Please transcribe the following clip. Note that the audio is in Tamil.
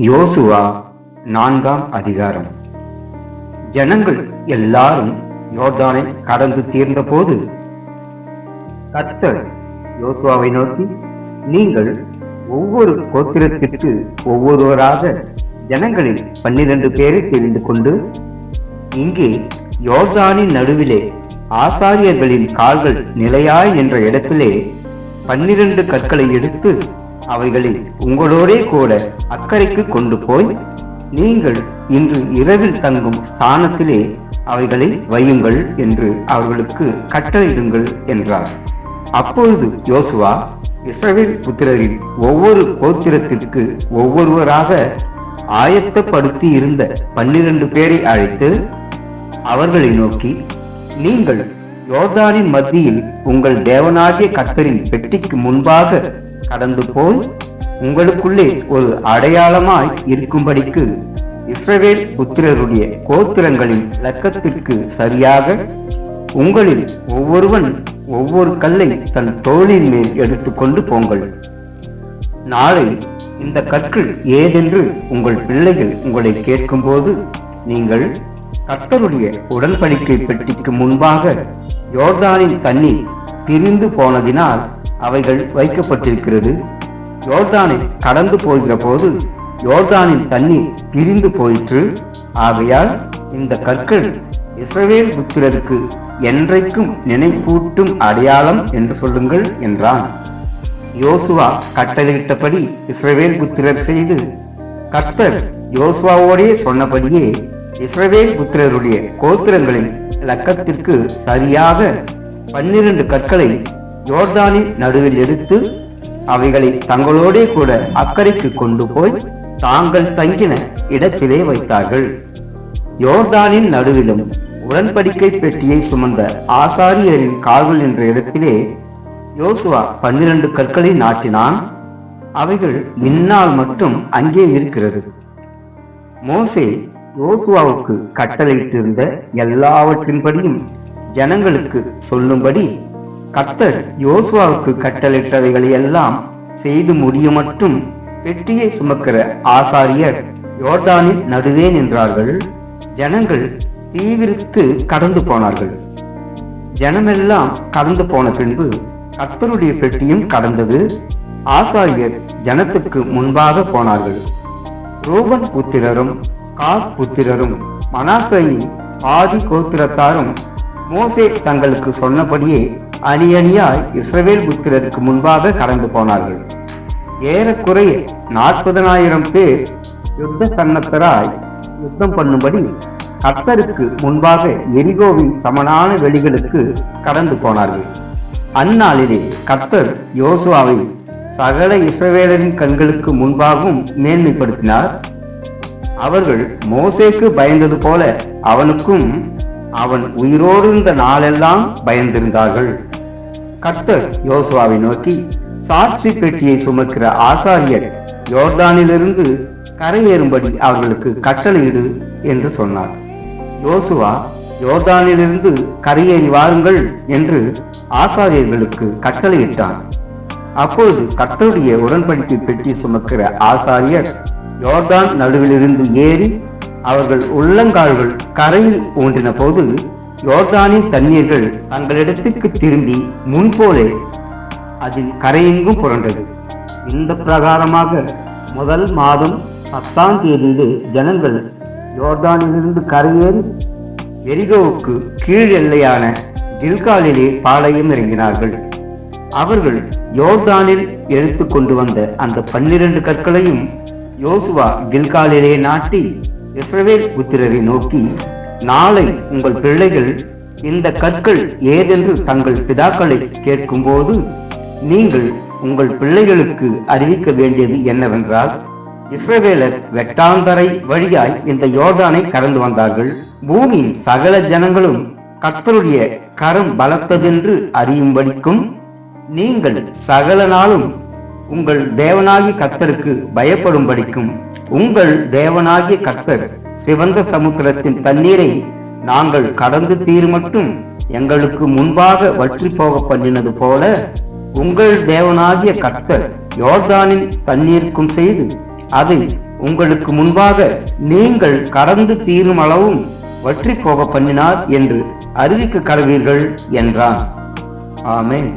யோசுவா நான்காம் அதிகாரம். ஜனங்கள் எல்லாரும் யோர்தானை கடந்து தீர்ந்தபோது கத்தர் யோசுவாவை நோக்கி நீங்கள் ஒவ்வொரு கோத்திரத்திற்கு ஒவ்வொருவராக ஜனங்களில் பன்னிரண்டு பேரை தெரிந்து கொண்டு இங்கே யோர்தானின் நடுவிலே ஆசாரியர்களின் கால்கள் நிலையாய் என்ற இடத்திலே பன்னிரண்டு கற்களை எடுத்து அவைகளை உங்களோடே கூட அக்கறைக்கு கொண்டு போய் நீங்கள் இன்று இரவில் தங்கும் ஸ்தானத்திலே அவைகளை வையுங்கள் என்று அவர்களுக்கு கட்டளையிடுங்கள் என்றார். அப்பொழுது யோசுவா இஸ்ரவேல் புத்திரரின் ஒவ்வொரு கோத்திரத்திற்கு ஒவ்வொருவராக ஆயத்தப்படுத்தி இருந்த பன்னிரண்டு பேரை அழைத்து அவர்களை நோக்கி நீங்கள் யோர்தானின் மத்தியில் உங்கள் தேவனாகிய கத்தரின் பெட்டிக்கு முன்பாக கடந்து போய் உங்களுக்குள்ளே ஒரு அடையாளமாய் இருக்கும்படிக்கு இஸ்ரவேல் புத்திரருடைய கோத்திரங்களின் லக்கத்திற்கு சரியாக உங்களில் ஒவ்வொருவன் ஒவ்வொரு கல்லை தன் தோளின் மேல் எடுத்துக்கொண்டு போங்கள். நாளை இந்த கற்கள் ஏதென்று உங்கள் பிள்ளைகள் உங்களை கேட்கும்போது நீங்கள் கர்த்தருடைய உடன்படிக்கை பெட்டிக்கு முன்பாக யோர்தானின் தண்ணீர் பிரிந்து போனதினால் அவைகள் வைக்கப்பட்டிருக்கிறது. யோர்தானை கடந்து போகிற போது யோர்தானின் தண்ணீர் பிரிந்து போயிற்று. ஆகையால் இந்த கற்கள் இஸ்ரவேல் புத்திரருக்கு என்றைக்கும் நினைப்பூட்டும் அடையாளம் என்று சொல்லுங்கள் என்றான். யோசுவா கட்டளையிட்டபடி இஸ்ரவேல் புத்திரர் செய்து கர்த்தர் யோசுவாவோடே சொன்னபடியே இஸ்ரவேல் புத்திரருடைய கோத்திரங்களின் லக்கத்திற்கு சரியாக பன்னிரண்டு கற்களை யோர்தானின் நடுவில் எடுத்து அவைகளை தங்களோடே கூட அக்கறைக்கு கொண்டு போய் தாங்கள் தங்கின இடத்திலே வைத்தார்கள். யோர்தானின் நடுவிலும் உடன்படிக்கை பெட்டியை சுமந்த ஆசாரியரின் கால்கள் என்ற இடத்திலே யோசுவா பன்னிரண்டு கற்களை நாட்டினான். அவைகள் இன்னால் மட்டும் அங்கே இருக்கிறது. மோசே யோசுவாவுக்கு கட்டளையிட்டிருந்த எல்லாவற்றின்படியும் ஜனங்களுக்கு சொல்லும்படி கர்த்தர் யோசுவாவுக்கு கட்டளிட்டவைகளை எல்லாம் செய்து முடிய மட்டும் பெட்டியை சுமக்கிற ஆசாரியர் யோர்தானின் நடுவே நின்றார்கள். ஜனங்கள் தீவிரித்து கடந்து போனார்கள். ஜனமெல்லாம் கடந்து போன பின்பு கர்த்தருடைய பெட்டியும் கடந்தது. ஆசாரியர் ஜனத்துக்கு முன்பாக போனார்கள். ரூபன் புத்திரரும் காத் புத்திரரும் மனாசையின் ஆதி கோத்திரத்தாரும் மோசே தங்களுக்கு சொன்னபடியே அணி அணியாய் இஸ்ரவேல் புத்திரருக்கு முன்பாக கடந்து போனார்கள். ஏறக்குறைய நாற்பதனாயிரம் பேர் யுத்த சன்னத்தராய் யுத்தம் பண்ணும்படி கர்த்தருக்கு முன்பாக எரிகோவின் சமனான வெளிகளுக்கு கடந்து போனார்கள். அந்நாளிலே கர்த்தர் யோசுவாவை சகல இஸ்ரவேலரின் கண்களுக்கு முன்பாகவும் மேன்மைப்படுத்தினார். அவர்கள் மோசேக்கு பயந்தது போல அவனுக்கும் அவன் உயிரோடு இருந்த நாளெல்லாம் பயந்திருந்தார்கள். கர்த்தர் யோசுவாவை நோக்கி சாட்சி பெட்டியை சுமக்கிற ஆசாரியர் யோர்தானிலிருந்து கரையேறும்படி அவர்களுக்கு கட்டளையிடு என்று சொன்னார். யோசுவா யோர்தானிலிருந்து கரையேறி வாருங்கள் என்று ஆசாரியர்களுக்கு கட்டளையிட்டான். அப்பொழுது கர்த்தருடைய உடன்படிக்கை பெட்டி சுமக்கிற ஆசாரியர் யோர்தான் நடுவிலிருந்து ஏறி அவர்கள் உள்ளங்கால்கள் கரையில் ஊன்றின போது யோர்தானின் தண்ணீர்கள் தங்களிடத்துக்கு திரும்பி முன்போலே அதில் கரையெங்கும் புரண்டது. இந்த பிரகாரமாக முதல் மாதம் பத்தாம் தேதியிலே ஜனங்கள் யோர்தானிலிருந்து கரையேறி எரிகோவுக்கு கீழ் எல்லையான கில்காலிலே பாளையம் இறங்கினார்கள். அவர்கள் யோர்தானில் எடுத்து கொண்டு வந்த அந்த பன்னிரண்டு கற்களையும் யோசுவா கில்காலிலே நாட்டி இஸ்ரவேல் புத்திரரை நோக்கி நாளை உங்கள் பிள்ளைகள் இந்த கற்கள் ஏதென்று தங்கள் பிதாக்களை கேட்கும்போது நீங்கள் உங்கள் பிள்ளைகளுக்கு அறிவிக்க வேண்டியது என்னவென்றால் இஸ்ரவேலர் வெட்டாந்தரை வழியாய் இந்த யோர்தானை கடந்து வந்தார்கள். பூமியின் சகல ஜனங்களும் கத்தருடைய கரம் பலத்ததென்று அறியும்படிக்கும் நீங்கள் சகல நாளும் உங்கள் தேவனாகி கத்தருக்கு பயப்படும்படிக்கும் உங்கள் தேவனாகிய கர்த்தர் சிவந்த சமுத்திரத்தின் தண்ணீரை நாங்கள் கடந்து தீர் மட்டும் எங்களுக்கு முன்பாக வற்றி போக பண்ணினது போல உங்கள் தேவனாகிய கர்த்தர் யோர்தானின் தண்ணீருக்கும் செய்து அதை உங்களுக்கு முன்பாக நீங்கள் கடந்து தீரும் அளவும் வற்றி போக பண்ணினார் என்று அறிவிக்க கடவீர்கள் என்றான். ஆமேன்.